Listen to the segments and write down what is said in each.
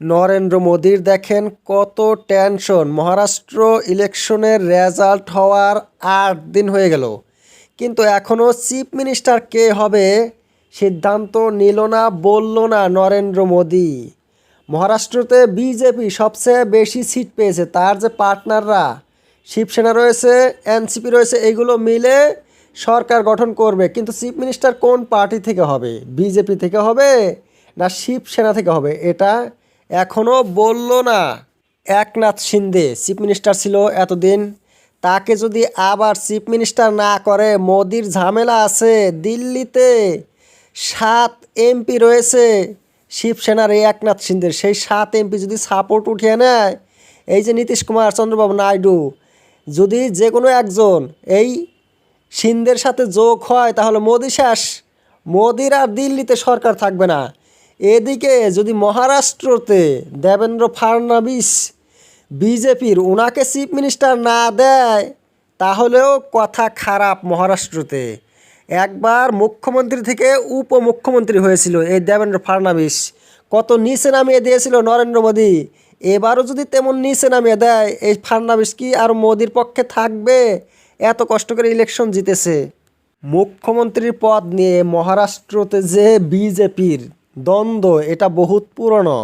নরেন্দ্র মোদীর দেখেন কত টেনশন। মহারাষ্ট্র ইলেকশনের রেজাল্ট হওয়ার আট দিন হয়ে গেল। কিন্তু এখনও চিফ মিনিস্টার কে হবে সিদ্ধান্ত নিল না, বলল না নরেন্দ্র মোদী। মহারাষ্ট্রতে বিজেপি সবচেয়ে বেশি সিট পেয়েছে, তার যে পার্টনাররা, শিবসেনা রয়েছে, এনসিপি রয়েছে, এগুলো মিলে সরকার গঠন করবে। কিন্তু চিফ মিনিস্টার কোন পার্টি থেকে হবে? বিজেপি থেকে হবে না শিবসেনা থেকে হবে? এটা এখনও বলল না। একনাথ শিন্দে, চিফ মিনিস্টার ছিল এতদিন। তাকে যদি আবার চিফ মিনিস্টার না করে, মোদির ঝামেলা আছে দিল্লিতে। সাত এমপি রয়েছে শিবসেনার এই একনাথ সিন্ধের সেই সাত এমপি যদি সাপোর্ট উঠিয়ে নেয়, এই যে নীতিশ কুমার, চন্দ্রবাবু নাইডু, যদি যে কোনো একজন এই সিন্ধের সাথে যোগ হয়, তাহলে মোদি শেষ। মোদির আর দিল্লিতে সরকার থাকবে না। এদিকে যদি মহারাষ্ট্রতে দেবেন্দ্র ফাড়নাবিস বিজেপির ওনাকে চিফ মিনিস্টার না দেয়, তাহলেও কথা খারাপ মহারাষ্ট্রতে। একবার মুখ্যমন্ত্রী থেকে উপমুখ্যমন্ত্রী হয়েছিল এই দেবেন্দ্র ফাড়নাবিস। কত নিচে নামিয়ে দিয়েছিল নরেন্দ্র মোদী। এবারও যদি তেমন নিচে নামিয়ে দেয়, এই ফাড়নাবিস কি আর মোদির পক্ষে থাকবে? এত কষ্ট করে ইলেকশন জিতেছে। মুখ্যমন্ত্রীর পদ নিয়ে মহারাষ্ট্রতে যে বিজেপির দ্বন্দ্ব, এটা বহুত পুরনো।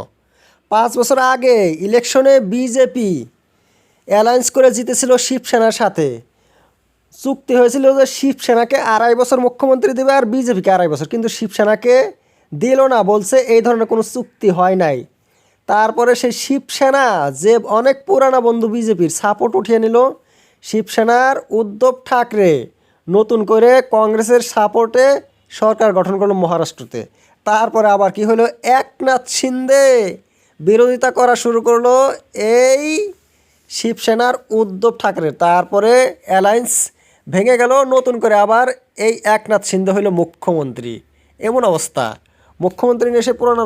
পাঁচ বছর আগে ইলেকশনে বিজেপি অ্যালায়েন্স করে জিতেছিল শিবসেনার সাথে। চুক্তি হয়েছিল যে শিবসেনাকে আড়াই বছর মুখ্যমন্ত্রী দেবে আর বিজেপিকে আড়াই বছর। কিন্তু শিবসেনাকে দিল না, বলছে এই ধরনের কোনো চুক্তি হয় নাই। তারপরে সেই শিবসেনা যে অনেক পুরানা বন্ধু বিজেপির সাপোর্ট উঠিয়ে নিল, শিবসেনার উদ্ধব ঠাকরে নতুন করে কংগ্রেসের সাপোর্টে সরকার গঠন করল মহারাষ্ট্রতে। তারপরে আবার কি হলো? একনাথ শিন্দে বিরোধিতা করা শুরু করল এই শিবসেনার উদ্ধব ঠাকরে তারপরে অ্যালায়েন্স ভেঙে গেল, নতুন করে আবার এই একনাথ সিন্ধে হইল মুখ্যমন্ত্রী। এমন অবস্থা। মুখ্যমন্ত্রী এসে পুরোনো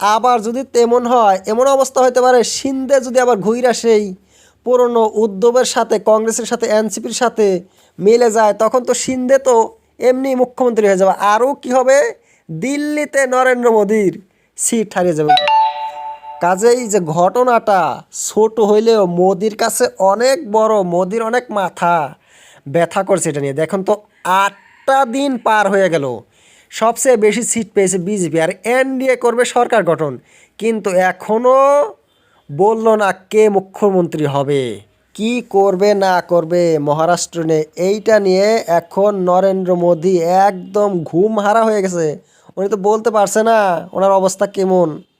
আবার যদি তেমন হয়, এমন অবস্থা হতে পারে সিন্ধে যদি আবার ঘুইরা সেই পুরনো উদ্ধবের সাথে, কংগ্রেসের সাথে, এনসিপির সাথে মিলে যায়, তখন তো সিন্ধে তো এমনি মুখ্যমন্ত্রী হয়ে যাবে। আরও কি হবে? দিল্লিতে নরেন্দ্র মোদীর সিট হারিয়ে যাবে। কাজেই যে ঘটনাটা ছোট হইলেও মোদির কাছে অনেক বড়, মোদির অনেক মাথা ব্যথা করছে এটা নিয়ে। দেখুন তো, আটটা দিন পার হয়ে গেল। সবচেয়ে বেশি সিট পেয়েছে বিজেপি আর এনডিএ করবে সরকার গঠন। কিন্তু এখনও বলল না কে মুখ্যমন্ত্রী হবে, কি করবে, না করবে, মহারাষ্ট্র নিয়ে। এইটা নিয়ে এখন নরেন্দ্র মোদী একদম ঘুম হারা হয়ে গেছে। উনি তো বলতে পারছে না ওনার অবস্থা কেমন?